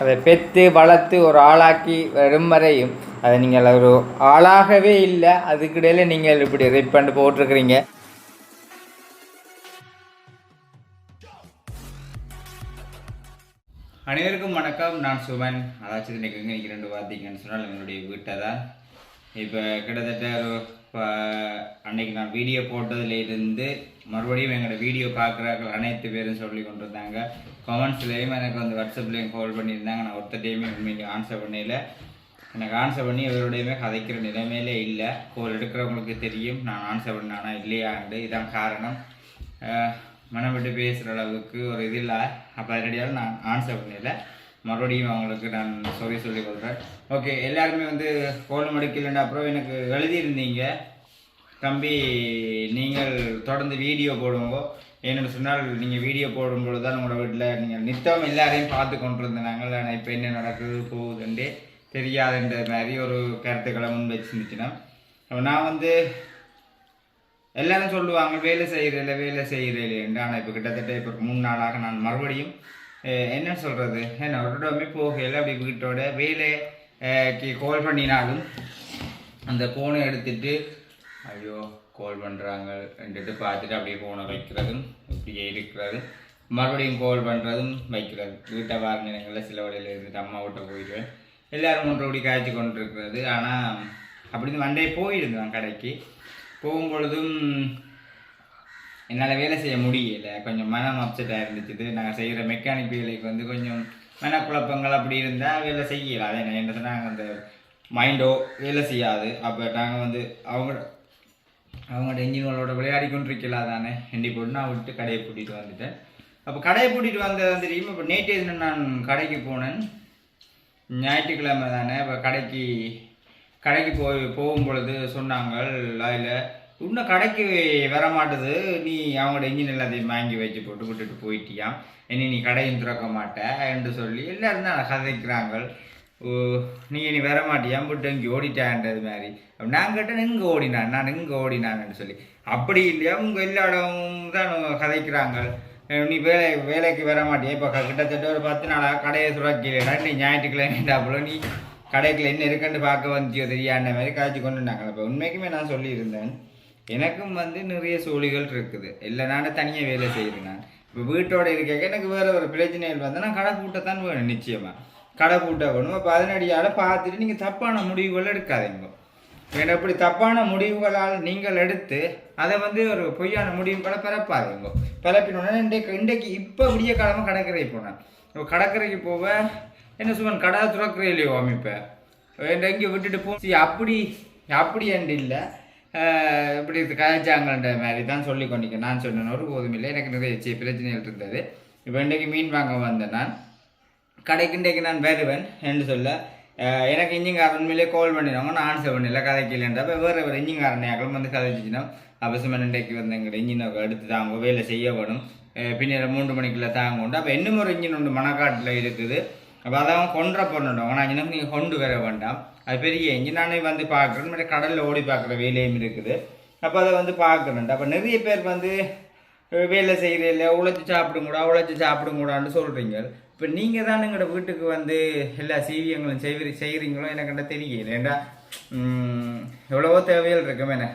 அதை பெற்று வளர்த்து ஒரு ஆளாக்கி வரும் வரையும் அதை நீங்கள் ஒரு ஆளாகவே இல்லை. அதுக்கிடையில நீங்கள் இப்படி ரிப்பண்ட் போட்டிருக்கிறீங்க. அனைவருக்கும் வணக்கம். நான் சுமன். அதாச்சும் இன்னைக்கு எங்கே ரெண்டு பார்த்தீங்கன்னு சொன்னால் எங்களுடைய வீட்டை தான். இப்போ கிட்டத்தட்ட ஒரு அன்னைக்கு நான் வீடியோ போட்டதுல இருந்து மறுபடியும் எங்களோட வீடியோ பார்க்குறார்கள் அனைத்து பேரும் சொல்லி கொண்டிருந்தாங்க. கமெண்ட்ஸ்லேயும் எனக்கு வந்து வாட்ஸ்அப்லேயும் கால் பண்ணியிருந்தாங்க. நான் ஒருத்தட்டையுமே உண்மைக்கு ஆன்சர் பண்ணல. எனக்கு ஆன்சர் பண்ணி இவருடையுமே கதைக்கிற நிலைமையிலே இல்லை. கோல் எடுக்கிறவங்களுக்கு தெரியும். நான் ஆன்சர் பண்ணானா இல்லையாண்டு இதான் காரணம். மனம் விட்டு பேசுகிற அளவுக்கு ஒரு இது இல்லை. அப்போ ரெடியாக நான் ஆன்சர் பண்ணல. மறுபடியும் அவங்களுக்கு நான் சொல்லி சொல்லி கொள்கிறேன் ஓகே எல்லாருமே வந்து கோல் மடிக்கலன்னா அப்புறம் எனக்கு எழுதியிருந்தீங்க. தம்பி நீங்கள் தொடர்ந்து வீடியோ போடுவோம் என்னென்னு சொன்னால் நீங்கள் வீடியோ போடும்பொழுது தான் உங்களோட வீட்டில் நீங்கள் நித்தம் எல்லாரையும் பார்த்து கொண்டு இருந்தாங்க நான் இப்போ என்ன நடக்குது போகுதுன்றே தெரியாதுன்ற மாதிரி ஒரு கருத்துக்களை முன் வச்சுருந்துச்சுன்னா. நான் வந்து எல்லாரும் சொல்லுவாங்க வேலை செய்கிறதில்ல வேலை செய்கிறதில்ல ஆனால் இப்போ கிட்டத்தட்ட இப்போ மூணு நாளாக நான் மறுபடியும் என்ன சொல்கிறது என்ன ஒருடமே போகையில் அப்படி வீட்டோட வேலைக்கு கால் பண்ணினாலும் அந்த ஃபோனை எடுத்துட்டு ஐயோ கால் பண்ணுறாங்கன்ட்டு பார்த்துட்டு அப்படியே ஃபோனை வைக்கிறதும் இப்படியே இருக்கிறது மறுபடியும் கால் பண்ணுறதும் வைக்கிறது. வீட்டை பாருங்க நேரங்களில் சில வழியில் இருந்துட்டு அம்மா விட்ட போயிடுவேன் எல்லோரும் ஒன்று ஓடி காய்ச்சி கொண்டு இருக்கிறது ஆனால் அப்படின்னு வண்டே போயிருந்தான் கடைக்கு. போகும்பொழுதும் என்னால் வேலை செய்ய முடியல. கொஞ்சம் மனம் அப்செட்டாக இருந்துச்சு நாங்கள் செய்கிற மெக்கானிக் வேலைக்கு வந்து கொஞ்சம் மனக்குழப்பங்கள் அப்படி இருந்தால் வேலை செய்யலை அதே என்ன சொன்னாங்க அந்த மைண்டோ வேலை செய்யாது. அப்போ நாங்கள் வந்து அவங்க அவங்களோட இன்ஜின்களோட விளையாடி கொண்டிருக்கலாம் தானே எண்டி போட்டு நான் விட்டு கடையை பூட்டிட்டு வந்துட்டேன். அப்போ கடையை பூட்டிட்டு வந்தது தெரியும்? இப்போ நேற்று தினம் நான் கடைக்கு போனேன். ஞாயிற்றுக்கிழமை தானே. இப்போ கடைக்கு கடைக்கு போய் போகும் பொழுது சொன்னாங்க அதில் இன்னும் கடைக்கு வர மாட்டுது நீ அவங்களோட இன்ஜின் எல்லாத்தையும் வாங்கி வச்சு போட்டு விட்டுட்டு போயிட்டியாம் இனி நீ கடையும் திறக்க மாட்ட என்று சொல்லி எல்லாரும் தான் கதைக்கிறாங்க. நீ இனி வர மாட்டியா? விட்டு இங்கே ஓடிட்டான்றது மாதிரி. அப்ப நான் கேட்டேன் இங்கே ஓடினான் நான் இங்கே ஓடினான்னு சொல்லி. அப்படி இல்லையா? உங்கள் எல்லா இடமும் தான் கதைக்கிறாங்க. நீ வேலை வேலைக்கு வர மாட்டியா? இப்போ கிட்டத்தட்ட ஒரு பத்து நாளாக கடையை சுரக்கலைடா நீ ஞாயிற்றுக்கிழமை போல நீ கடைக்குள்ள என்ன இருக்குன்னு பார்க்க வந்துச்சியோ தெரியாண்ட மாதிரி காய்ச்சி கொண்டு இருந்தாங்க இப்போ உண்மைக்குமே நான் சொல்லியிருந்தேன் எனக்கும் வந்து நிறைய சோழிகள் இருக்குது. இல்லை நான் தனியாக வேலை செய்கிறேன் நான். இப்போ வீட்டோட இருக்க எனக்கு வேறு ஒரு பிரச்சனைகள் வந்து நான் கடை பூட்டத்தான் வேணும் நிச்சயமாக கடை பூட்ட வேணும் அப்போ அதனடியால் பார்த்துட்டு நீங்கள் தப்பான முடிவுகள் எடுக்காதீங்க. ஏன்னா இப்படி தப்பான முடிவுகளால் நீங்கள் எடுத்து அதை வந்து ஒரு பொய்யான முடிவுகளை பிறப்பாதீங்க. பிறப்பினோடனே இன்றைக்கு இன்றைக்கு இப்போ விடிய காலமாக கடற்கரைக்கு போனேன். இப்போ கடற்கரைக்கு போவ என்ன சொல்லுவேன் கடை துறக்கிற இல்லையோ அமைப்பேன் இங்கே விட்டுட்டு போ அப்படி அப்படி என்று இல்லை. இப்படி கதைச்சாங்கன்ற மாதிரி தான் சொல்லி கொண்டிருக்கேன். நான் சொன்னேன் ஒரு போதும் இல்லை. எனக்கு நிறைய பிரச்சனைகள் இருந்தது. இப்போ இன்றைக்கு மீன் வாங்க வந்தேன் நான். கடைக்கு நான் வருவேன் என்று சொல்ல எனக்கு இன்ஜின்காரன் உண்மையிலே கால் பண்ணிடுவாங்க நான் ஆன்சர் பண்ணல கதைக்கு இல்லைன்ற அப்போ வேறு ஒரு இன்ஜின்காரனையாக்களும் வந்து கதைச்சிச்சுன்னா அவசியமாக இன்றைக்கு வந்து எங்கள் இன்ஜினை எடுத்து தாங்க வேலை செய்யப்படும். பின்னர் மூன்று மணிக்குள்ளே தாங்க உண்டு அப்போ இன்னும் ஒரு இன்ஜின் உண்டு மணக்காட்டில் இருக்குது. அப்போ அதான் கொன்ற பொண்ணுடுவாங்க நான் இன்னும் நீங்கள் கொண்டு வர வேண்டாம். அது பெரிய இன்ஜின். நானே வந்து பார்க்குறேன். மாதிரி கடலில் ஓடி பார்க்குற வேலையும் இருக்குது. அப்போ அதை வந்து பார்க்குறேன் அப்போ நிறைய பேர் வந்து வேலை வேலை இல்லை உழைச்சி சாப்பிடுங்கூடா உழைச்சி சாப்பிடுங்கூடான்னு சொல்கிறீங்க இப்போ நீங்கள் தான் எங்களோட வீட்டுக்கு வந்து எல்லா சீவியங்களும் செய்வி செய்கிறீங்களோ எனக்கிட்ட என்ன தெரியல. ஏண்டா எவ்வளவோ தேவைகள் இருக்கும் என்ன?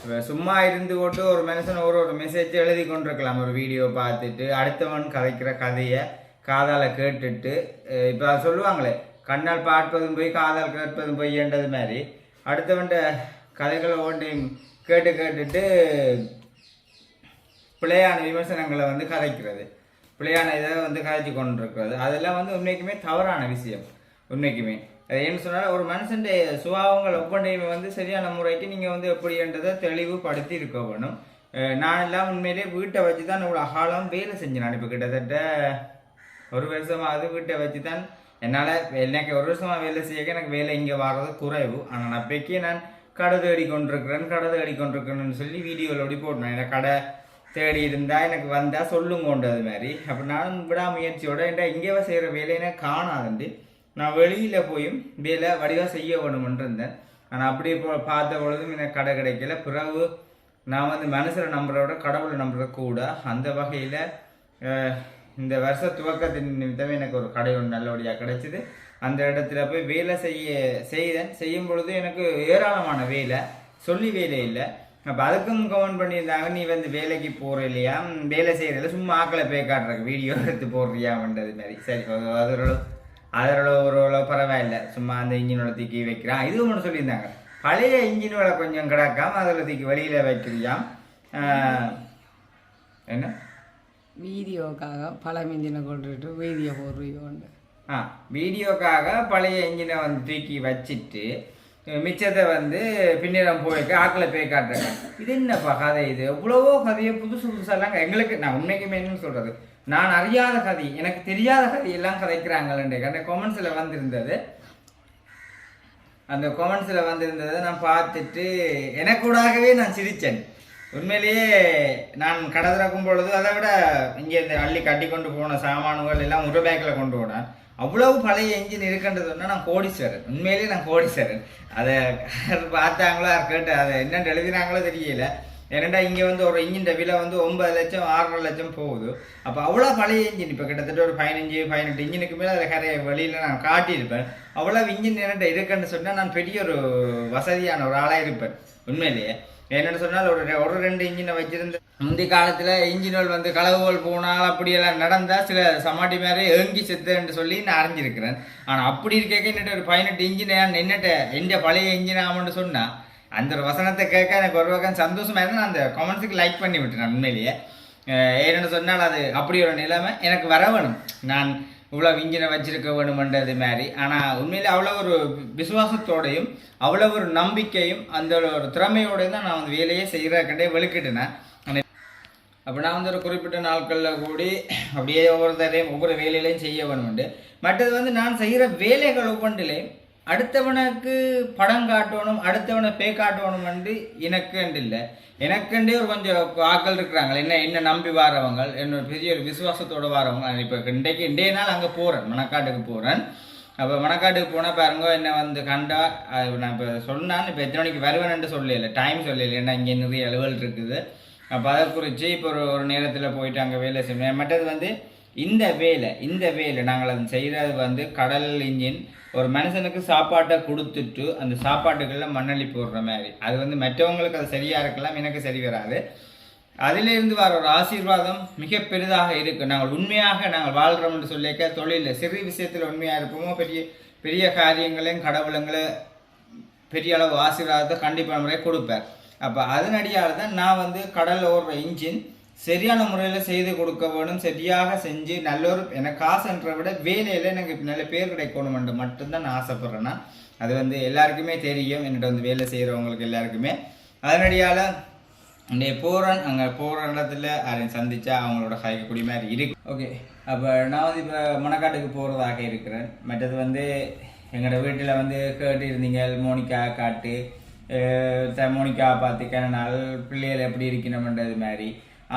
இப்போ சும்மா இருந்து கொண்டு ஒரு மனுஷன் ஒரு ஒரு மெசேஜ் எழுதி கொண்டிருக்கலாம். ஒரு வீடியோ பார்த்துட்டு அடுத்தவன் கதைக்கிற கதையை காதால் கேட்டுட்டு இப்போ சொல்லுவாங்களே கண்ணால் பார்ப்பதும் போய் காதால் கேட்பதும் பொய்யன்றது மாதிரி. அடுத்தவன்ட கதைகளை ஒன்றையும் கேட்டு கேட்டுட்டு பிள்ளையான விமர்சனங்களை வந்து கதைக்கிறது. பிள்ளையான இதை வந்து கதைச்சு கொண்டிருக்கிறது. அதெல்லாம் வந்து உண்மைக்குமே தவறான விஷயம். உண்மைக்குமே. அது என்ன சொன்னால் ஒரு மனுஷன் சுபாவங்கள் ஒவ்வொன்றையுமே வந்து சரியான முறைக்கு நீங்கள் வந்து எப்படின்றதை தெளிவுபடுத்தி இருக்க வேணும். நான் எல்லாம் உண்மையிலே வீட்டை வச்சு தான் இவ்வளோ அகாலம் வேலை செஞ்சேன். நான் இப்போ கிட்டத்தட்ட ஒரு வருஷமாவது வீட்டை வச்சு தான் என்னால் எனக்கு ஒரு வருஷமாக வேலை செய்ய எனக்கு வேலை இங்கே வர்றது குறைவு. ஆனால் நான் அப்போக்கே நான் கடை தேடி கொண்டிருக்கிறேன் கடை தேடி கொண்டிருக்கிறேன்னு சொல்லி வீடியோவில் அப்படி போட்டேன் எனக்கு கடை தேடி இருந்தா எனக்கு வந்தா சொல்லுங்கோண்டு அது மாதிரி. அப்போ நானும் விடாமுயற்சியோட என்ன இங்கேவா செய்கிற வேலையை காணாதுண்டு நான் வெளியில் போயும் வேலை வடிவாக செய்ய வேணுமென்று இருந்தேன் ஆனால் அப்படி இப்போ பார்த்த பொழுதும் எனக்கு கடை கிடைக்கல. பிறகு நான் வந்து மனசில் நம்புறோட கடவுளை நம்புறது கூட. அந்த வகையில் இந்த வருஷ துவக்கத்தின் நிமித்தமே எனக்கு ஒரு கடை ஒன்று நல்லபடியாக கிடைச்சிது. அந்த இடத்துல போய் வேலை செய்ய செய்தேன். செய்யும் பொழுது எனக்கு ஏராளமான வேலை சொல்லி வேலை இல்லை. அப்போ அதுக்கும் கமெண்ட் பண்ணியிருந்தாங்க நீ வந்து வேலைக்கு போகிற இல்லையா? வேலை செய்கிறதில்ல சும்மா ஆக்களை போய் காட்டுறக்கு வீடியோ எடுத்து போடுறியான்றது மாதிரி. சரி அது அது ஓரளவு அதோட ஓரளவு பரவாயில்ல. சும்மா அந்த இன்ஜினோட தூக்கி வைக்கிறான். இதுவும் ஒன்று சொல்லியிருந்தாங்க. பழைய இன்ஜினோட கொஞ்சம் கிடக்காம அதில் தூக்கி வெளியில் வைக்கிறியாம். என்ன? வீடியோக்காக பல மிஞ்சினை கொண்டுட்டு வீடியோ போடுறீங்க ஆ வீடியோக்காக பழைய இன்ஜினை வந்து தூக்கி வச்சுட்டு மிச்சத்தை வந்து பின்னிடம் போய்க்க ஆக்கில் போய் காட்டுறாங்க. இது என்னப்பா கதை இது? எவ்வளவோ கதையை புதுசு புதுசாலாம் எங்களுக்கு நான் உண்மைக்குமே என்னன்னு சொல்கிறது நான் அறியாத கதை எனக்கு தெரியாத கதையெல்லாம் கதைக்கிறாங்களே அந்த கொமெண்ட்ஸில் வந்திருந்தது. அந்த கொமெண்ட்ஸில் வந்திருந்ததை நான் பார்த்துட்டு எனக்கூடாகவே நான் சிரித்தேன். உண்மையிலேயே நான் கடை திறக்கும் பொழுது அதை விட இங்கே இந்த அள்ளி கட்டி கொண்டு போன சாமான்கள் எல்லாம் ஒரு பேக்கில் கொண்டு போனேன். அவ்வளவு பழைய என்ஜின் இருக்குன்றதுன்னா நான் கோடீஸ்வரன் உண்மையிலேயே நான் கோடீஸ்வரன் அதை பார்த்தாங்களோ கேட்டு அதை என்னென்னு எழுதினாங்களோ தெரியல. ஏன்னா இங்கே வந்து ஒரு இன்ஜின் விலை வந்து ஒன்பது லட்சம் ஆறரை லட்சம் போகுது. அப்போ அவ்வளோ பழைய இன்ஜின். இப்போ கிட்டத்தட்ட ஒரு பதினஞ்சு பதினெட்டு இன்ஜினுக்கு மேலே அதில் கரைய வழியில் நான் காட்டியிருப்பேன். அவ்வளோ இன்ஜின் என்கிட்ட இருக்குன்னு சொன்னால் நான் பெரிய ஒரு வசதியான ஒரு ஆளாக இருப்பேன். உண்மையிலேயே. என்னென்னு சொன்னால் ஒரு ஒரு ரெண்டு இன்ஜினை வச்சிருந்து முந்தி காலத்தில் இன்ஜின்கள் வந்து களவுகள் போனால் அப்படியெல்லாம் நடந்தால் சில சமாட்டி மாதிரி ஏங்கி செத்துன்னு சொல்லி நான் அறிஞ்சிருக்கிறேன். ஆனால் அப்படி இருக்கேக்க என்னட்ட ஒரு பதினெட்டு இன்ஜினை என்னட்ட எந்த பழைய இன்ஜின் ஆகும்னு சொன்னால் அந்த ஒரு வசனத்தை கேட்க எனக்கு ஒரு பக்கம் சந்தோஷமா இருந்தால் நான் அந்த கமெண்ட்ஸுக்கு லைக் பண்ணி விட்டேன் உண்மையிலேயே. ஏன்னு சொன்னால் அது அப்படி ஒரு நிலைமை எனக்கு வர வேணும். நான் இவ்வளோ இன்ஜினை வச்சிருக்க வேணுமன்றது மாதிரி. ஆனால் உண்மையிலே அவ்வளோ ஒரு விசுவாசத்தோடையும் அவ்வளோ ஒரு நம்பிக்கையும் அந்த ஒரு திறமையோடையும் தான் நான் வந்து வேலையே செய்கிறக்கண்டே வெளிக்கிட்டேன் அப்போ நான் வந்து ஒரு குறிப்பிட்ட நாட்களில் கூடி அப்படியே ஒவ்வொருத்தரையும் ஒவ்வொரு வேலையிலையும் செய்ய வேணும்ண்டு. மற்றது வந்து நான் செய்கிற வேலைகள் ஒவ்வொன்றிலையும் அடுத்தவனுக்கு படம் காட்டணும் அடுத்தவனை பே காட்டணும் வந்து எனக்குண்டு இல்லை எனக்குண்டே ஒரு கொஞ்சம் ஆக்கள் இருக்கிறாங்க என்ன என்ன நம்பி வாரவங்க என்னோட பெரிய ஒரு விசுவாசத்தோட வாரவங்க. நான் இப்போ இன்றைக்கு இன்றைய நாள் அங்கே போகிறேன் மணக்காட்டுக்கு போகிறேன் அப்போ மணக்காட்டுக்கு போனால் பாருங்க என்ன வந்து கண்டா அது நான் இப்போ சொன்னான் இப்போ எத்தனை மணிக்கு வருவேன்ட்டு சொல்லல டைம் சொல்லல. ஏன்னா இங்கே நிறைய அலுவல் இருக்குது. அப்போ அதை குறித்து இப்போ ஒரு ஒரு நேரத்தில் போயிட்டு அங்கே வேலை செய்வேன் மற்றது வந்து இந்த வேலை இந்த வேலை நாங்கள் அது செய்கிறது வந்து கடல் இன்ஜின் ஒரு மனுஷனுக்கு சாப்பாட்டை கொடுத்துட்டு அந்த சாப்பாட்டுகளில் மண்ணள்ளி போடுற மாதிரி. அது வந்து மற்றவங்களுக்கு அது சரியாக இருக்கலாம் எனக்கு சரி வராது. அதிலிருந்து வர ஒரு ஆசீர்வாதம் மிக பெரிதாக இருக்குது நாங்கள் உண்மையாக நாங்கள் வாழ்கிறோம்னு சொல்லிக்க தொழிலில் சிறு விஷயத்தில் உண்மையாக இருப்போமோ பெரிய பெரிய காரியங்களையும் கடவுளுங்களை பெரிய அளவு ஆசீர்வாதத்தை கண்டிப்பான முறையை கொடுப்பார். அப்போ அதனடியால் தான் நான் வந்து கடல் ஓடுற இன்ஜின் சரியான முறையில் செய்து கொடுக்க வேணும் சரியாக செஞ்சு நல்ல ஒரு எனக்கு காசுன்றதை விட வேலையில் எனக்கு நல்ல பேர் கிடைக்கணுமென்று மட்டும்தான் நான் ஆசைப்பட்றேன்னா அது வந்து எல்லாருக்குமே தெரியும். என்கிட்ட வந்து வேலை செய்கிறவங்களுக்கு எல்லாருக்குமே. அதனடியால் இன்றைய போகிறேன் அங்கே போகிற இடத்துல அதை சந்தித்தா அவங்களோட கைக்கக்கூடிய மாதிரி இருக்கு. ஓகே அப்போ நான் வந்து இப்போ மணக்காட்டுக்கு போகிறதாக இருக்கிறேன். மற்றது வந்து எங்களோட வீட்டில் வந்து கேட்டு இருந்தீங்க மோனிக்கா காட்டு. மோனிக்கா த பார்த்து நாள் பிள்ளைகள் எப்படி இருக்கணும்ன்றது மாதிரி.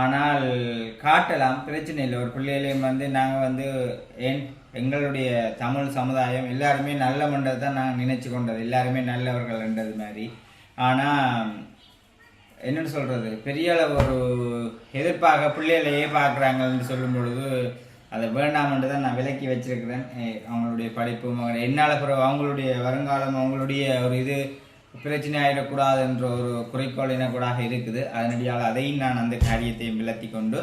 ஆனால் காட்டலாம் பிரச்சனை இல்லை. ஒரு பிள்ளைகளையும் வந்து நாங்கள் வந்து என் எங்களுடைய தமிழ் சமுதாயம் எல்லாருமே நல்ல மண்டது தான் நாங்கள் நினைச்சு கொண்டது. எல்லாருமே நல்லவர்கள்ன்றது மாதிரி. ஆனால் என்னன்னு சொல்கிறது பெரிய அளவு ஒரு எதிர்ப்பாக பிள்ளைகளையே பார்க்குறாங்கன்னு சொல்லும் பொழுது அதை வேண்டாம்ன்ட்டு தான் நான் விலக்கி வச்சிருக்கிறேன். அவங்களுடைய படிப்பு என்னால் பிறகு அவங்களுடைய வருங்காலம் அவங்களுடைய ஒரு இது பிரச்சனை ஆகிடக்கூடாதுன்ற ஒரு குறிக்கோள் எனக்கூடாக இருக்குது. அதனடியால் அதையும் நான் அந்த காரியத்தையும் விளத்தி கொண்டு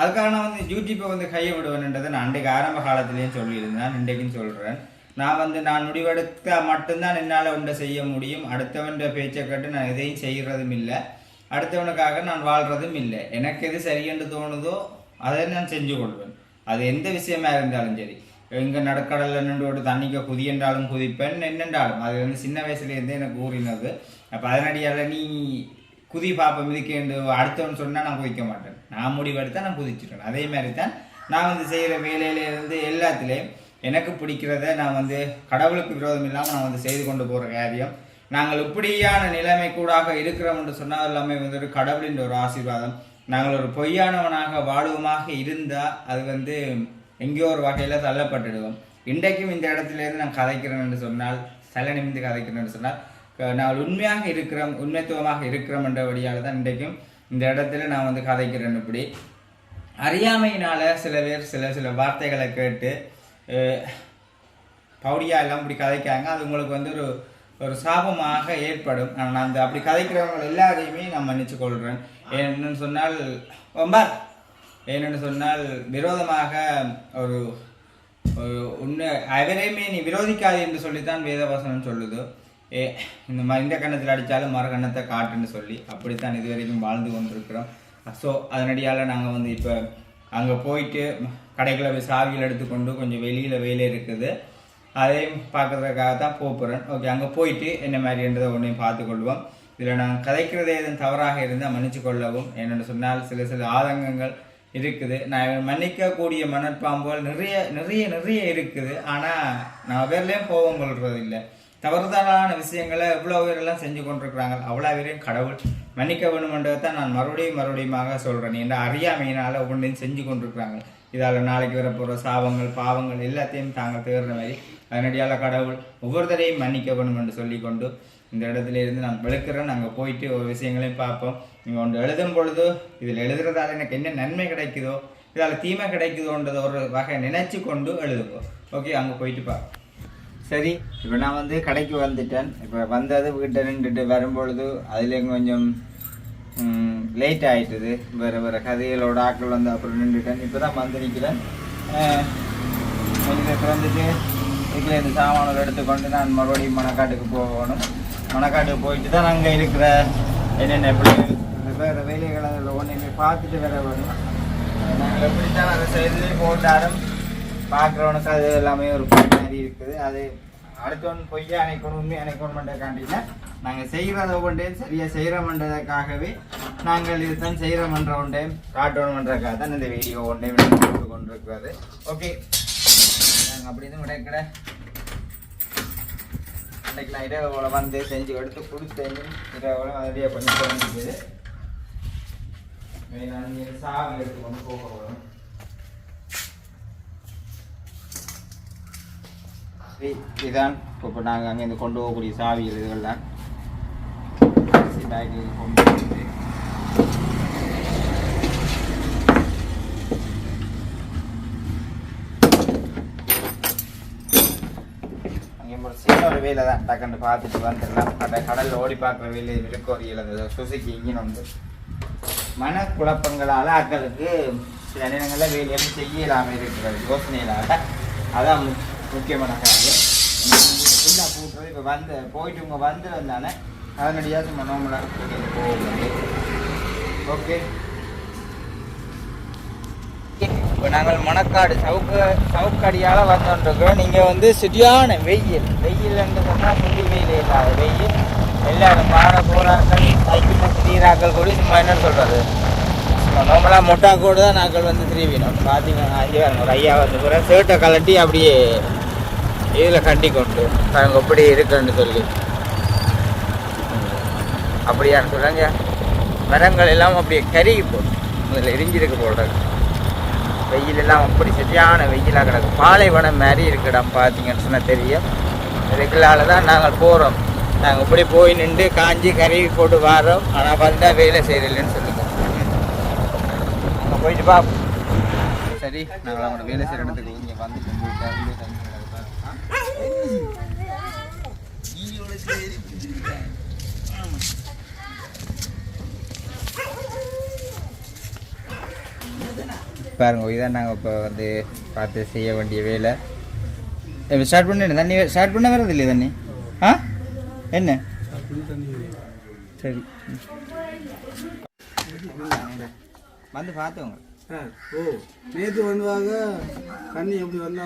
அதுக்காக நான் வந்து யூடியூப்பை வந்து கையை விடுவேன்ன்றதை நான் அன்றைக்கு ஆரம்ப காலத்திலேயும் சொல்லியிருந்தேன். இன்றைக்கும் சொல்கிறேன் நான் வந்து நான் முடிவெடுத்தால் மட்டும்தான் என்னால் ஒன்றை செய்ய முடியும். அடுத்தவன்ற பேச்சை கேட்டு நான் எதையும் செய்கிறதும் இல்லை. அடுத்தவனுக்காக நான் வாழ்கிறதும் இல்லை. எனக்கு எது சரியென்று தோணுதோ அதை நான் செஞ்சு கொள்வேன். அது எந்த விஷயமா இருந்தாலும் சரி. எங்கே நடக்கடலில் நின்று விட்டு தண்ணிக்கு குதி என்றாலும் குதிப்பேன். என்னென்றாலும். அது வந்து சின்ன வயசுலேருந்தே எனக்கு கூறினது அப்போ அதனடியால் நீ குதி பாப்பை மிதிக்கேண்டு அடுத்தவன் சொன்னால் நான் குதிக்க மாட்டேன். நான் முடிவெடுத்தா நான் குதிச்சிட்டேன் அதே மாதிரி தான் நான் வந்து செய்கிற வேலையிலேருந்து எல்லாத்துலேயும் எனக்கு பிடிக்கிறத நான் வந்து கடவுளுக்கு விரோதம் இல்லாமல் நான் வந்து செய்து கொண்டு போகிற காரியம். நாங்கள் இப்படியான நிலைமை கூடாக இருக்கிறோம் என்று சொன்னால் எல்லாமே வந்து ஒரு கடவுளின் ஒரு ஆசீர்வாதம். நாங்கள் ஒரு பொய்யானவனாக வாழ்வமாக இருந்தால் அது வந்து எங்கேயோ ஒரு வகையில் தள்ளப்பட்டுடுவோம். இன்றைக்கும் இந்த இடத்துல இருந்து நான் கதைக்கிறேன் என்று சொன்னால் சில நிமிந்து கதைக்கிறேன் என்று சொன்னால் நான் உண்மையாக இருக்கிறோம் உண்மைத்துவமாக இருக்கிறோம் என்றபடியால் தான் இன்றைக்கும் இந்த இடத்துல நான் வந்து கதைக்கிறேன் இப்படி அறியாமையினால் சில பேர் சில சில வார்த்தைகளை கேட்டு பவுடியாக எல்லாம் இப்படி கதைக்காங்க அது உங்களுக்கு வந்து ஒரு ஒரு சாபமாக ஏற்படும். நான் அந்த அப்படி கதைக்கிறவங்க எல்லாரையுமே நான் மன்னிச்சு கொள்கிறேன் ஏன்னு சொன்னால் ரொம்ப ஏன்னு சொன்னால் விரோதமாக ஒரு ஒரு எவரையுமே நீ விரோதிக்காது என்று சொல்லித்தான் வேதவசனம் சொல்லுது. ஏ இந்த மாதிரி இந்த கண்ணத்தில் அடித்தாலும் மறு கண்ணத்தை காட்டுன்னு சொல்லி அப்படித்தான் இது வரைக்கும் வாழ்ந்து கொண்டிருக்கிறோம். ஸோ அதனடியால் நாங்கள் வந்து இப்போ அங்கே போயிட்டு கடைகளை போய் சாவிகள் எடுத்துக்கொண்டு கொஞ்சம் வெளியில் வேலை இருக்குது. அதையும் பார்க்கறதுக்காக தான் போகிறேன் ஓகே அங்கே போயிட்டு என்ன மாதிரின்றதை ஒன்றையும் பார்த்துக்கொள்வோம். இதில் நான் கதைக்கிறதே எதுவும் தவறாக இருந்தால் மன்னிச்சு கொள்ளவும் என்னென்னு சொன்னால் சில சில ஆதங்கங்கள் இருக்குது. நான் மன்னிக்கக்கூடிய மணற்பாம்புகள் நிறைய நிறைய நிறைய இருக்குது. ஆனால் நான் வேர்லேயும் கோபம் கொள்றது இல்லை தவறுதலான விஷயங்களை எவ்வளோ பேரெல்லாம் செஞ்சு கொண்டிருக்கிறாங்க. அவ்வளோ பேரையும் கடவுள் மன்னிக்க வேணுமென்றதை தான் நான் மறுபடியும் மறுபடியுமாக சொல்கிறேன் என்ற அறியாமையினால் ஒவ்வொன்றையும் செஞ்சு கொண்டிருக்கிறாங்க. இதால் நாளைக்கு வரப்போகிற சாபங்கள் பாவங்கள் எல்லாத்தையும் தாங்கள் தேடுற மாதிரி அதனடியால் கடவுள் ஒவ்வொருத்தரையும் மன்னிக்க வேணும் என்று சொல்லிக்கொண்டு இந்த இடத்துல இருந்து நான் விளக்குறேன். நாங்கள் போயிட்டு ஒரு விஷயங்களையும் பார்ப்போம். நீங்கள் ஒன்று எழுதும் பொழுது இதில் எழுதுறதால எனக்கு என்ன நன்மை கிடைக்குதோ இதால் தீமை கிடைக்குதோன்றத ஒரு வகை நினைச்சு கொண்டு எழுதுப்போம் ஓகே அங்கே போயிட்டு பா. சரி இப்போ நான் வந்து கடைக்கு வந்துட்டேன். இப்போ வந்தது வீட்டை நின்றுட்டு வரும்பொழுது அதில் கொஞ்சம் லேட் ஆயிட்டுது. வேறு வேறு கதைகளோட ஆட்கள் வந்து அப்புறம் நின்றுட்டேன். இப்போ தான் வந்து நிற்கிறேன் கொஞ்சம் பிறந்துட்டு வந்துட்டு வீட்டில் இந்த சாமான்கள் எடுத்துக்கொண்டு நான் மறுபடியும் மணக்காட்டுக்கு போகணும். மணக்காட்டுக்கு போயிட்டு தான் அங்கே இருக்கிற என்னென்ன எப்படி வேறு வேலைகள் அதில் ஒன்றுமே பார்த்துட்டு வேற வேணும். நாங்கள் எப்படித்தான் அதை செய்து போட்டாலும் பார்க்குறவனுக்கு அது எல்லாமே ஒரு மாதிரி இருக்குது. அது அடுத்தவன் பொய்யா அணைக்கணும் உண்மை அணைக்கணும் நாங்கள் செய்கிறத ஒன்றே சரியாக செய்கிறோம்ன்றதுக்காகவே நாங்கள் இதுதான் செய்கிறோம்ன்ற ஒன்றையும் காட்டணுன்றதுக்காக தான் இந்த வீடியோ ஒன்றே கொண்டிருக்கிறது ஓகே. நாங்கள் அப்படி தான் விடக்கிட அன்றைக்கு நான் இரவு வந்து செஞ்சு எடுத்து கொடுத்தேன். இரவு அதிலேயே கொஞ்சம் குறைஞ்சிக்குது நான் சாவி எடுத்து கொண்டு போக வரும் இதுதான். இப்போ நாங்கள் அங்கேருந்து கொண்டு போகக்கூடிய சாவிகள் இதுகள்லாம் அரிசி பேக்கில் கொண்டு வந்து அங்கே ஒரு சின்ன ஒரு வேலை தான் டக்குன்னு பார்த்துட்டு வந்துடலாம். கடை கடலில் ஓடி பார்க்குற வேலை இருக்கு. ஒரு இழந்தது சுசுக்கி இங்கின்னு வந்து மனக்குழப்பங்களால் ஆட்களுக்கு சில நேரங்களில் வேலையை செய்யலாமல் இருக்கிறது. யோசனைகளால். அதான் மு- முக்கியமான காரியம். ஃபுல்லாக கூட்டுறது இப்போ வந்து போயிட்டு இவங்க வந்து வந்தானே அதனடியாக சும்மா நோம்பலாக ஓகே. இப்போ நாங்கள் மணக்காடு சவுக்கு சவுக்கடியால் வந்துருக்கோம் நீங்கள் வந்து சரியான வெயில் வெயில் சொன்னால் புள்ளி வெயில் இல்லாத வெயில். எல்லாரும் பாட போகிறார்கள் சைக்கிள் திரீராக்கள் கூட சும்மா என்ன சொல்கிறது நார்மலாக மொட்டா கூட தான் நாங்கள் வந்து திரும்பினோம் பார்த்தீங்கன்னா ஐயா ஒரு ஐயா வந்து கூட சேட்டை கலட்டி அப்படியே இதில் கட்டி கொண்டு அவங்க எப்படி இருக்குன்னு சொல்லி. அப்படியான்னு சொல்கிறாங்க மரங்கள் எல்லாம் அப்படியே கருகி போட்டு அதில் எரிஞ்சிருக்கு போடுறாங்க வெயிலெல்லாம் அப்படி சரியான வெயிலாக கிடக்கும் பாலைவனம் மாதிரி இருக்கிடம் பார்த்தீங்கன்னு சொன்னால் தெரியும். இதுக்குள்ளால தான் நாங்கள் போகிறோம் நாங்கள் இப்படி போய் நின்று காஞ்சி கருவி போட்டு வரோம். ஆனால் வந்தால் வேலை செய்யலைன்னு சொல்லுங்க. அங்கே போயிட்டு பார்ப்போம் சரி நாங்கள் அவங்களோட வேலை செய்கிற இடத்துக்கு இங்கே வந்து பாருங்க இதான் நாங்கள் இப்போ வந்து பார்த்து செய்ய வேண்டிய வேலை. ஸ்டார்ட் பண்ண தண்ணி ஸ்டார்ட் பண்ண வரது இல்லையா தண்ணி? ஆ? என்ன? சரி. வந்து பார்த்தவங்க ஓ நேற்று வந்தாங்க தண்ணி எப்படி வந்தா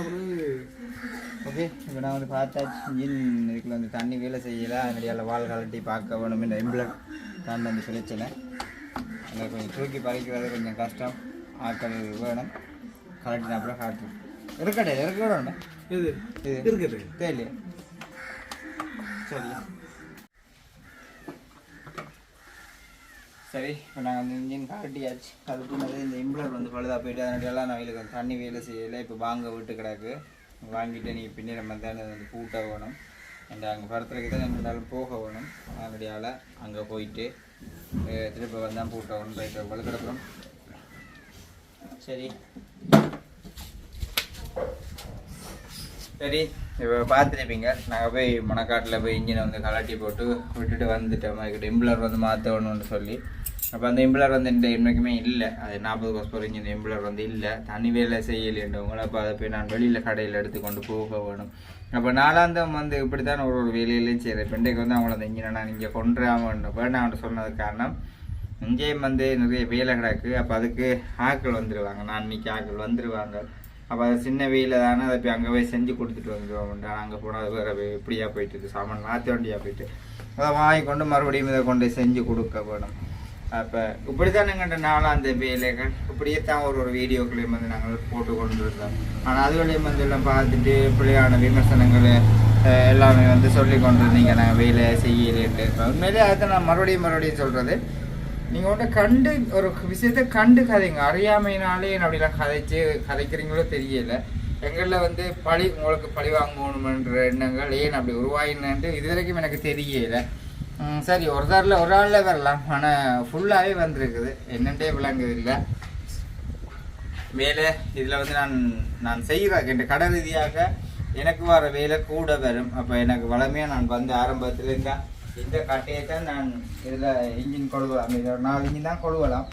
ஓகே இப்போ நான் வந்து பார்த்தாச்சு. இன்ஜின் இதுக்குள்ள வந்து தண்ணி வேலை செய்யலை. அதனுடைய வால் கலட்டி பார்க்க வேணும் இந்த எம்பிளட் தாண்டி வந்து பிரச்சனை அங்கே கொஞ்சம் தூக்கி பறிக்கிறது கொஞ்சம் கஷ்டம். ஆட்கள் வேணும் கலட்டின அப்புறம் காட்டு இருக்கட்டே இருக்க வேணும் இது இது இருக்குது தெரியலையே சரி சரி இப்போ நாங்கள் அந்த இன்ஜின் கழட்டியாச்சு கழட்டினது இந்த இம்ப்ளர் வந்து பழுதாக போயிட்டு அதனால நான் இதுக்கு தண்ணி வேலை செய்யலை இப்போ வாங்க விட்டு கிடக்கு வாங்கிட்டு நீ பின்னிடம் வந்தாலும் அது வந்து பூட்ட வேணும் அந்த அங்கே படுத்துறதுக்கு தான் ரெண்டாலும் போக வேணும் அதனுடையால் அங்கே போயிட்டு திருப்பி வந்தால் பூட்ட வேணும் போயிட்டு வலுக்கிடப்புறம் சரி. சரி இப்போ பார்த்துருப்பீங்க. நாங்கள் போய் மணக்காட்டில் போய் இன்ஜினை வந்து கலட்டி போட்டு விட்டுட்டு வந்துட்டோம். அதுக்கிட்ட இம்புலர் வந்து மாற்றணும்னு சொல்லி. அப்போ அந்த இம்பிளர் வந்து என்கிட்ட இன்றைக்குமே இல்லை. அது நாற்பது கோஸ் இன்ஜின் இம்பிளர் வந்து இல்லை. தனி வேலை செய்யலைன்றவங்கள அப்போ அதை போய் நான் வெளியில் கடையில் எடுத்து கொண்டு போக வேணும். அப்போ நாலாந்தம் வந்து இப்படி தான் ஒரு ஒரு வேலையிலையும் செய்கிறேன் இப்போ இன்றைக்கு வந்து அவங்கள அந்த இன்ஜினை நான் இங்கே கொண்டுறாம வேணாம்னு சொன்னது காரணம் இங்கேயும் வந்து நிறைய வேலை கிடக்கு. அப்போ அதுக்கு ஆக்கள் வந்துடுவாங்க நான் அன்றைக்கி ஆக்கள் வந்துடுவாங்க அப்போ அது சின்ன வெயில தானே அதை போய் அங்கே போய் செஞ்சு கொடுத்துட்டு வந்துடுவோம் அங்கே போனால் அது வேறு இப்படியா போயிட்டு இருக்கு, சாமான் மாற்ற வண்டியாக போயிட்டு. அதை வாங்கி கொண்டு மறுபடியும் இதை கொண்டு செஞ்சு கொடுக்க வேணும் அப்போ இப்படி தான் எங்கள்கிட்ட நாளாக அந்த வேலைகள். இப்படியே தான் ஒரு ஒரு வீடியோக்களையும் வந்து நாங்கள் போட்டு கொண்டு இருந்தோம் ஆனால் அதுகளையும் வந்து எல்லாம் பார்த்துட்டு இப்படியான விமர்சனங்கள் எல்லாமே வந்து சொல்லி கொண்டு இருந்தீங்க நாங்கள் வேலை செய்யலேன்ட்டு. உண்மையிலே அதை நான் மறுபடியும் மறுபடியும் சொல்கிறது நீங்கள் ஒன்று கண்டு ஒரு விஷயத்தை கண்டு கதைங்க. அறியாமையினாலே என்ன அப்படிலாம் கதைச்சு கதைக்கிறீங்களோ தெரியல. எங்களில் வந்து பழி உங்களுக்கு பழி வாங்கணுமென்ற எண்ணங்கள் ஏன் அப்படி உருவாயினன்ட்டு இது வரைக்கும் எனக்கு தெரியல. சரி ஒரு தரில் ஒரு ஆளில் வரலாம். ஆனால் ஃபுல்லாகவே வந்திருக்குது. என்னென்றே விளங்குது இல்லை. வேலை இதில் வந்து நான் நான் செய்கிறேன் என் கடை ரீதியாக எனக்கு வர வேலை கூட வரும். அப்போ எனக்கு வளமையாக நான் வந்து ஆரம்பத்தில் இந்த கட்டையை தான் நான் இதில் இன்ஜின் கொழுவலாம். இது நாலு இன்ஜின் தான் கொழுவலாம்.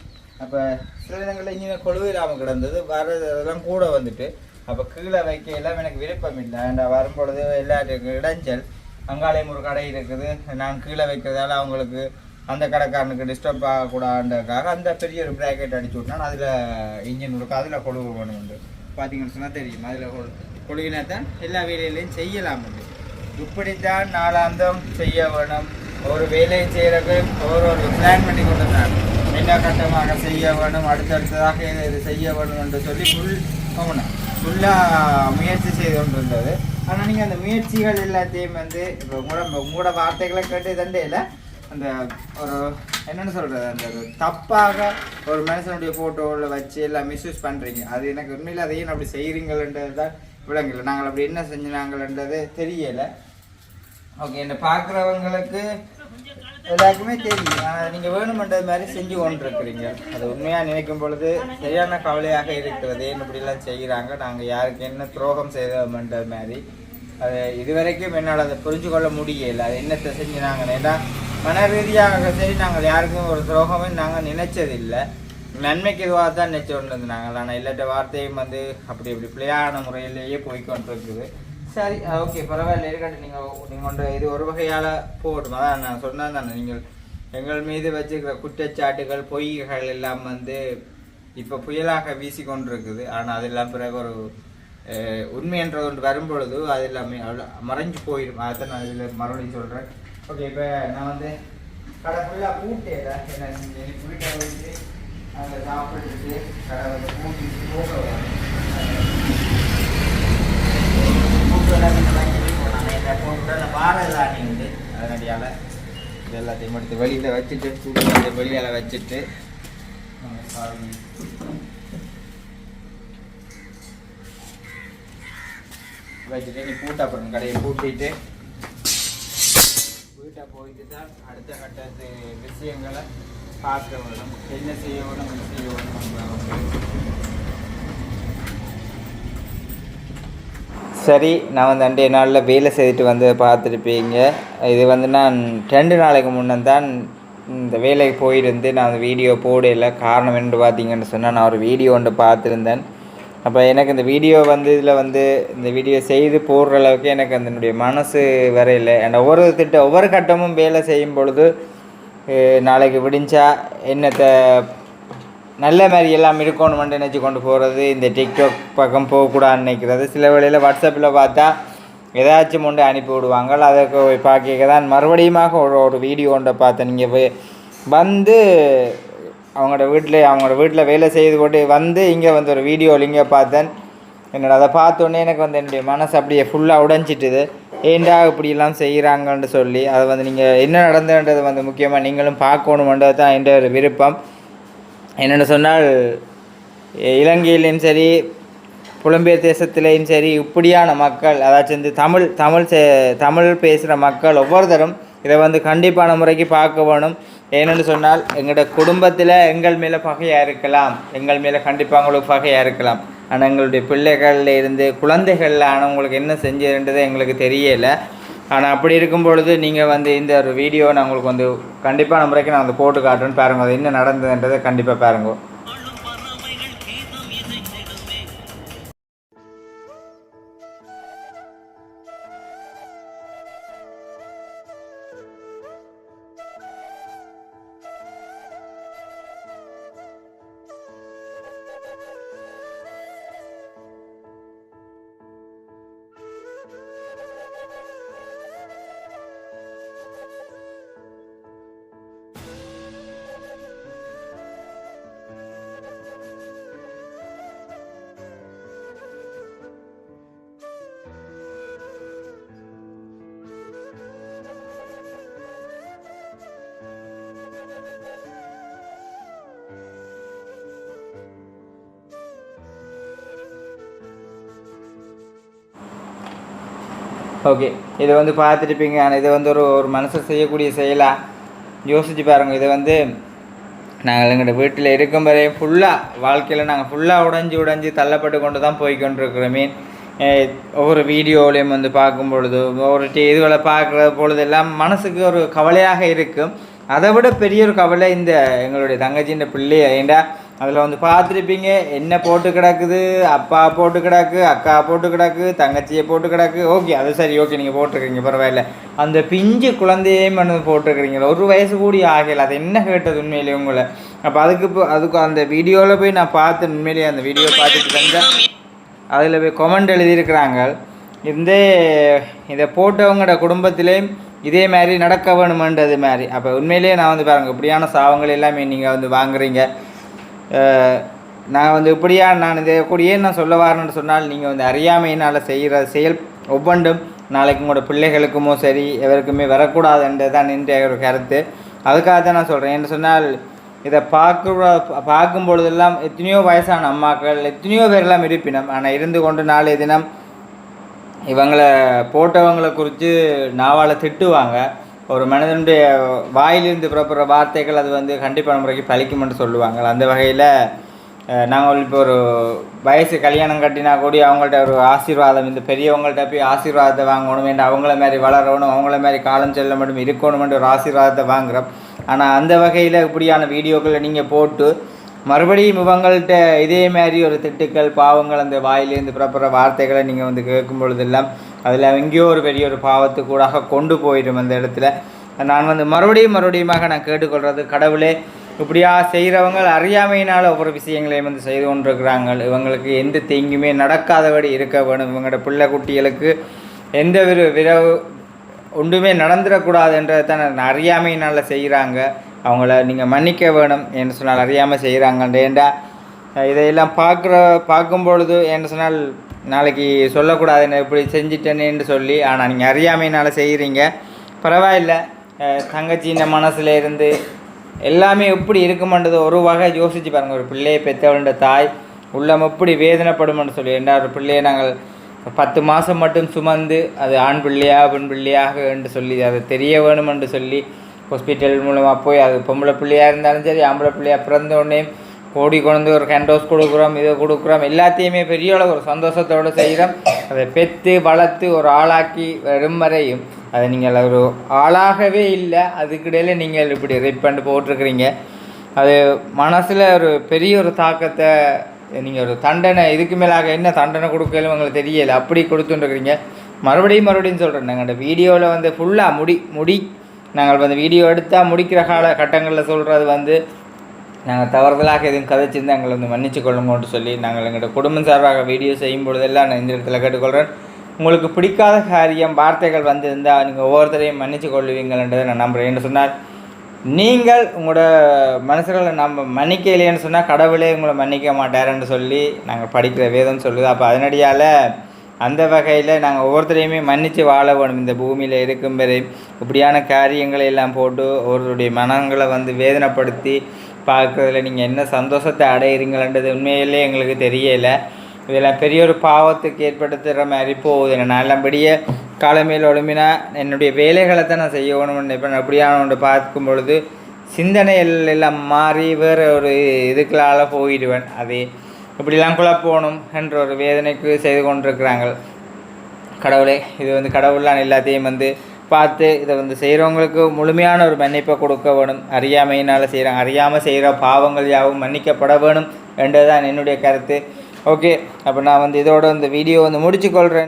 அப்போ சில இடங்களில் இன்ஜினை கொழுவிடாமல் கிடந்தது. வரதெல்லாம் கூட வந்துட்டு. அப்போ கீழே வைக்க எல்லாம் எனக்கு விருப்பம் இல்லை. நான் வரும்பொழுது எல்லாத்துக்கும் இடைஞ்சல். அங்காலயம் ஒரு கடை இருக்குது. நான் கீழே வைக்கிறதால அவங்களுக்கு அந்த கடைக்காரனுக்கு டிஸ்டர்ப் ஆகக்கூடாதுன்றதுக்காக அந்த பெரிய ஒரு ப்ராக்கெட் அடிச்சு விட்டான். அதில் இன்ஜின் இருக்கும் அதில் கொழுவு வேணும்ண்டு பார்த்தீங்கன்னு சொன்னால் தெரியும். அதில் கொழு கொழுவினா தான் எல்லா வேலையிலையும் செய்யலாம் உண்டு. இப்படித்தான் நாளாந்தம் செய்ய வேணும். ஒரு வேலையை செய்கிறக்கு ஒரு ஒரு பிளான் பண்ணி கொண்டு என்ன கட்டமாக செய்ய வேணும்? அடுத்தடுத்ததாக இதை இது செய்ய வேணும் என்று சொல்லி ஃபுல் போகணும் ஃபுல்லாக முயற்சி செய்து கொண்டு இருந்தது ஆனால் நீங்கள் அந்த முயற்சிகள் எல்லாத்தையும் வந்து இப்போ உங்களோட உங்களோட வார்த்தைகளை கேட்டு தண்டையில் அந்த ஒரு என்னென்னு சொல்கிறது அந்த தப்பாக ஒரு மனுஷனுடைய ஃபோட்டோவில் வச்சு எல்லாம் மிஸ்யூஸ் பண்ணுறீங்க அது எனக்கு உண்மையில் அதையும் அப்படி செய்கிறீங்கள்ன்றது தான் விளங்கல நாங்கள் அப்படி என்ன செஞ்சினாங்கள்ன்றது தெரியலை. ஓகே இந்த பார்க்குறவங்களுக்கு எல்லாருக்குமே தெரியும். ஆனால் நீங்கள் வேணுமென்றது மாதிரி செஞ்சு கொண்டிருக்கிறீங்க. அது உண்மையாக நினைக்கும் பொழுது சரியான கவலையாக இருக்கிறது. ஏன் இப்படிலாம் செய்கிறாங்க? நாங்கள் யாருக்கு என்ன துரோகம் செய்தோம்ன்றது மாதிரி. அது இதுவரைக்கும் என்னால் அதை புரிஞ்சு கொள்ள முடியல. அது என்னத்தை செஞ்சுனாங்க ஏன்னா மன ரீதியாக சரி நாங்கள் யாருக்கும் ஒரு துரோகமே நாங்கள் நினைச்சதில்லை. நன்மைக்கு இதுவாக தான் நினைச்சு கொண்டு இருந்தாங்க ஆனால் இல்லாட்ட வார்த்தையும் வந்து அப்படி இப்படி பிள்ளையான முறையிலேயே போய்கொண்டிருக்குது சரி ஓகே பரவாயில்ல இருக்கட்டும். நீங்கள் நீங்கள் கொண்டு இது ஒரு வகையால் போகட்டும் அதான் நான் சொன்னேன் தானே நீங்கள் எங்கள் மீது வச்சுக்கிற குற்றச்சாட்டுகள் பொய்கள் எல்லாம் வந்து இப்போ புயலாக வீசி கொண்டிருக்குது ஆனால் அதெல்லாம் பிறகு ஒரு உண்மை என்ற ஒன்று வரும்பொழுது அது எல்லாமே மறைஞ்சு போயிடும். அதை நான் இதில் மறுபடியும் சொல்கிறேன் ஓகே இப்போ நான் வந்து கடை ஃபுல்லாக பூட்டேன் என்ன வீட்டை வச்சு அங்கே சாப்பிட்டுட்டு கடை வந்து பூட்டிட்டு போக பாரதானி உண்டு அதனடியால் இது எல்லாத்தையும் எடுத்து வெளியில் வச்சுட்டு தூக்கி வெளியில் வச்சுட்டு. வச்சுட்டு நீ பூட்டா அப்புறம் கடையை பூட்டிட்டு வீட்டை போயிட்டு தான் அடுத்த கட்டத்து விஷயங்களை பார்க்க வேணும் என்ன செய்ய வேணும் என்ன செய்ய வேணும் சரி நான் வந்து அண்டைய நாளில் வேலை செய்துட்டு வந்து பார்த்துருப்பீங்க. இது வந்து நான் ரெண்டு நாளைக்கு முன்னே தான் இந்த வேலைக்கு போயிருந்து நான் அந்த வீடியோ போடல. காரணம் என்று பார்த்தீங்கன்னு சொன்னால் நான் ஒரு வீடியோ ஒன்று பார்த்துருந்தேன். அப்போ எனக்கு இந்த வீடியோ வந்து இதில் வந்து இந்த வீடியோ செய்து போடுற அளவுக்கு எனக்கு அதனுடைய மனசு வரையில. அண்ட் ஒவ்வொரு திட்ட ஒவ்வொரு கட்டமும் வேலை செய்யும் பொழுது நாளைக்கு விடிஞ்சா என்னத்தை நல்ல மாதிரி எல்லாம் இருக்கணுமென்று நினச்சி கொண்டு போகிறது இந்த டிக்டாக் பக்கம் போகக்கூடாது நினைக்கிறது. சில வேளையில் வாட்ஸ்அப்பில் பார்த்தா ஏதாச்சும் ஒன்று அனுப்பி விடுவாங்க. அதை போய் பார்க்க தான். மறுபடியுமாக ஒரு ஒரு வீடியோ ஒன்றை பார்த்தேன். நீங்கள் போய் வந்து அவங்களோட வீட்டில் அவங்களோட வீட்டில் வேலை செய்து போட்டு வந்து இங்கே வந்து ஒரு வீடியோ லிங்கை பார்த்தேன். என்னோட அதை பார்த்தோன்னே எனக்கு வந்து என்னுடைய மனசு அப்படியே ஃபுல்லாக உடைஞ்சிட்டுது. ஏண்டா இப்படியெல்லாம் செய்கிறாங்கன்னு சொல்லி அதை வந்து நீங்கள் என்ன நடந்ததுன்றது வந்து முக்கியமாக நீங்களும் பார்க்கணுமன்றது தான் என்ற ஒரு விருப்பம். என்னென்னு சொன்னால் இலங்கையிலையும் சரி புலம்பெயர் தேசத்திலையும் சரி இப்படியான மக்கள் அதாச்சும் வந்து தமிழ் தமிழ் சே தமிழ் பேசுகிற மக்கள் ஒவ்வொருத்தரும் இதை வந்து கண்டிப்பான முறைக்கு பார்க்க வேணும். ஏனென்று சொன்னால் எங்களோட குடும்பத்தில் எங்கள் மேலே பகையாக இருக்கலாம். எங்கள் மேலே கண்டிப்பாக உங்களுக்கு பகையாக இருக்கலாம். ஆனால் எங்களுடைய பிள்ளைகளில் இருந்து குழந்தைகளில் ஆனால் உங்களுக்கு என்ன செஞ்சதுன்றது எங்களுக்கு தெரியலை. ஆனால் அப்படி இருக்கும் பொழுது நீங்கள் வந்து இந்த ஒரு வீடியோ நான் உங்களுக்கு வந்து கண்டிப்பாக முறைக்கு நான் வந்து போட்டு காட்டுறேன்னு பாருங்க. அது என்ன நடந்ததுன்றதை கண்டிப்பாக பாருங்க. ஓகே இதை வந்து பார்த்துருப்பீங்க. ஆனால் இது வந்து ஒரு ஒரு மனுஷன் செய்யக்கூடிய செயலாக யோசிச்சு பாருங்கள் இது வந்து நாங்கள் எங்கள்கிட்ட வீட்டில் இருக்கும் வரையும் ஃபுல்லாக வாழ்க்கையில் நாங்கள் ஃபுல்லாக உடைஞ்சு உடைஞ்சு தள்ளப்பட்டு கொண்டு தான் போய் கொண்டிருக்கிறோம். மீன் ஒவ்வொரு வீடியோவிலையும் வந்து பார்க்கும் பொழுது ஒவ்வொரு டி- இதுகளை பார்க்குற பொழுதெல்லாம் மனசுக்கு ஒரு கவலையாக இருக்கும். அதை விட பெரிய ஒரு கவலை இந்த எங்களுடைய தங்கச்சின்ற பிள்ளை ஏண்டா அதில் வந்து பார்த்துருப்பீங்க என்ன போட்டு கிடக்குது அப்பா போட்டு கிடக்கு அக்கா போட்டு கிடக்கு தங்கச்சியை போட்டு கிடக்கு. ஓகே அது சரி ஓகே நீங்கள் போட்டிருக்கீங்க பரவாயில்ல. அந்த பிஞ்சு குழந்தையே வந்து போட்டிருக்கிறீங்க. ஒரு வயசு கூடி ஆகலை அது என்ன கேட்டது உண்மையிலேயே உங்களை? அப்போ அதுக்கு இப்போ அதுக்கு அந்த வீடியோவில் போய் நான் பார்த்து உண்மையிலேயே அந்த வீடியோ பார்த்துட்டு செஞ்சேன் அதில் போய் கொமெண்ட் எழுதியிருக்கிறாங்க. இந்த இதை போட்டவங்களோட குடும்பத்திலேயும் இதே மாதிரி நடக்க வேணுமென்றது மாதிரி. அப்போ உண்மையிலேயே நான் வந்து பாருங்கள் இப்படியான சாவங்கள் எல்லாமே நீங்கள் வந்து வாங்குறீங்க. நான் வந்து இப்படியா நான் இதை கூடியே நான் சொல்ல வரேன்னு சொன்னால் நீங்கள் வந்து அறியாமையினால் செய்கிற செயல் ஒவ்வொன்றும் நாளைக்கு உங்களோட பிள்ளைகளுக்குமோ சரி எவருக்குமே வரக்கூடாதுன்றது தான் என்ற ஒரு கருத்து. அதுக்காக தான் நான் சொல்கிறேன் என்ன சொன்னால் இதை பார்க்குற பார்க்கும் பொழுதெல்லாம் எத்தனையோ வயசான அம்மாக்கள் எத்தனையோ பேரெல்லாம் இருப்பினம். ஆனால் இருந்து கொண்டு நாளைய தினம் இவங்களை போட்டவங்களை குறித்து நாவால் திட்டுவாங்க. ஒரு மனிதனுடைய வாயிலிருந்து புறப்படுற வார்த்தைகள் அது வந்து கண்டிப்பான முறைக்கு பலிக்கும்னு சொல்லுவாங்க. அந்த வகையில் நாங்கள் இப்போ ஒரு வயசு கல்யாணம் கட்டினா கூடி அவங்கள்ட்ட ஒரு ஆசீர்வாதம் இந்த பெரியவங்கள்ட்ட போய் ஆசீர்வாதத்தை வாங்கணும் என்று அவங்கள மாதிரி வளரணும் அவங்கள மாதிரி காலம் செல்ல மட்டும் இருக்கணுமென்ற ஒரு ஆசீர்வாதத்தை வாங்குறோம். ஆனால் அந்த வகையில் இப்படியான வீடியோக்களை நீங்கள் போட்டு மறுபடியும் இவங்கள்ட்ட இதே மாதிரி ஒரு திட்டுக்கள் பாவங்கள் அந்த வாயிலேருந்து புறப்படுற வார்த்தைகளை நீங்கள் வந்து கேட்கும் பொழுதெல்லாம் அதில் எங்கேயோ ஒரு பெரிய ஒரு பாவத்துக்கூடாக கொண்டு போயிடும் அந்த இடத்துல. நான் வந்து மறுபடியும் மறுபடியுமாக நான் கேட்டுக்கொள்கிறது கடவுளே இப்படியா செய்கிறவங்க அறியாமையினால் ஒவ்வொரு விஷயங்களையும் வந்து செய்து கொண்டிருக்கிறாங்க இவங்களுக்கு எந்த தீங்குமே நடக்காதபடி இருக்க வேணும் இவங்களோட பிள்ளை குட்டிகளுக்கு எந்த ஒரு விரவு ஒன்றுமே நடந்துடக்கூடாதுன்றதை தான் நான் அறியாமையினால் செய்கிறாங்க அவங்கள நீங்கள் மன்னிக்க வேணும் என்று சொன்னால் அறியாமல் செய்கிறாங்க ஏண்டா இதையெல்லாம் பார்க்குற பார்க்கும் பொழுது என்ன சொன்னால் நாளைக்கு சொல்லக்கூடாது நான் இப்படி செஞ்சிட்டேனேன்னு சொல்லி ஆனால் நீங்கள் அறியாமையினால் செய்கிறீங்க பரவாயில்ல. தங்கச்சி தங்கச்சியின் மனசில் இருந்து எல்லாமே எப்படி இருக்குமென்றது ஒரு வகை யோசித்து பாருங்கள் ஒரு பிள்ளையை பெற்றவளுடைய தாய் உள்ளம் எப்படி வேதனைப்படும்னு சொல்லி. ஏண்டா ஒரு பிள்ளையை நாங்கள் பத்து மாதம் மட்டும் சுமந்து அது ஆண் பிள்ளையா பெண் பிள்ளையாக என்று சொல்லி அது தெரிய வேணும் என்று சொல்லி ஹாஸ்பிட்டல் மூலமாக போய் அது பொம்பளை பிள்ளையாக இருந்தாலும் சரி ஆம்பளை பிள்ளையாக பிறந்த உடனே கோடி கொண்டு ஒரு ஹேண்டோஸ் கொடுக்குறோம் இதை கொடுக்குறோம். எல்லாத்தையுமே பெரிய அளவு ஒரு சந்தோஷத்தோடு செய்கிறோம். அதை பெற்று வளர்த்து ஒரு ஆளாக்கி வரும் வரையும் அதை நீங்கள் ஒரு ஆளாகவே இல்லை. அதுக்கிடையில் நீங்கள் இப்படி ரேப் பண்ணி போட்டிருக்கிறீங்க அது மனசில் ஒரு பெரிய ஒரு தாக்கத்தை நீங்கள் ஒரு தண்டனை இதுக்கு மேலாக என்ன தண்டனை கொடுக்கலும் உங்களுக்கு தெரியலை. அப்படி கொடுத்துட்டுருக்கிறீங்க. மறுபடியும் மறுபடியும் சொல்கிறேன் நாங்கள் அந்த வீடியோவில் வந்து ஃபுல்லாக முடி முடி நாங்கள் வந்து வீடியோ எடுத்தால் முடிக்கிற கால கட்டங்களில் சொல்கிறது வந்து நாங்கள் தவறுதலாக எதுவும் கதைச்சிருந்து எங்களை வந்து மன்னிச்சு கொள்ளுங்கன்னு சொல்லி நாங்கள் எங்களோட குடும்பம் சார்பாக வீடியோ செய்யும் பொழுதெல்லாம் நான் இந்த இடத்துல கேட்டுக்கொள்கிறேன். உங்களுக்கு பிடிக்காத காரியம் வார்த்தைகள் வந்திருந்தால் நீங்கள் ஒவ்வொருத்தரையும் மன்னிச்சு கொள்ளுவீங்கன்றதை நான் நம்புகிறேன் என்று சொன்னால் நீங்கள் உங்களோட மனசுகளை நம்ம மன்னிக்கலையேன்னு சொன்னால் கடவுளே உங்களை மன்னிக்க மாட்டாருன்னு சொல்லி நாங்கள் படிக்கிற வேதம் சொல்லுது. அப்போ அதனடியால் அந்த வகையில் நாங்கள் ஒவ்வொருத்தரையுமே மன்னித்து வாழ வேணும் இந்த பூமியில் இருக்கும் வரை இப்படியான காரியங்களை எல்லாம் போட்டு ஒருவருடைய மனங்களை வந்து வேதனைப்படுத்தி பார்க்குறதுல நீங்கள் என்ன சந்தோஷத்தை அடையிறீங்களன்றது உண்மையிலே எங்களுக்கு தெரியலை. இதெல்லாம் பெரிய ஒரு பாவத்துக்கு ஏற்படுத்துகிற மாதிரி போகுது. நான் நல்லபடியே காலமையில் ஒழுமினா என்னுடைய வேலைகளை தான் நான் செய்யணும்னு நினைப்பேன். அப்படியான ஒன்று பார்க்கும் பொழுது சிந்தனைகள் எல்லாம் மாறி வேறு ஒரு இதுக்களால் போயிடுவேன். அது இப்படிலாம் குழப்பணும் என்ற ஒரு வேதனைக்கு செய்து கொண்டிருக்கிறாங்க. கடவுளே இது வந்து கடவுளான் எல்லாத்தையும் வந்து பார்த்து இதை வந்து செய்கிறவங்களுக்கு முழுமையான ஒரு மன்னிப்பை கொடுக்க வேணும். அறியாமையினால் செய்கிறாங்க அறியாமல் செய்கிற பாவங்கள் யாவும் மன்னிக்கப்பட வேணும் என்றதுதான் என்னுடைய கருத்து. ஓகே அப்போ நான் வந்து இதோட இந்த வீடியோ வந்து முடிச்சுக்கொள்கிறேன்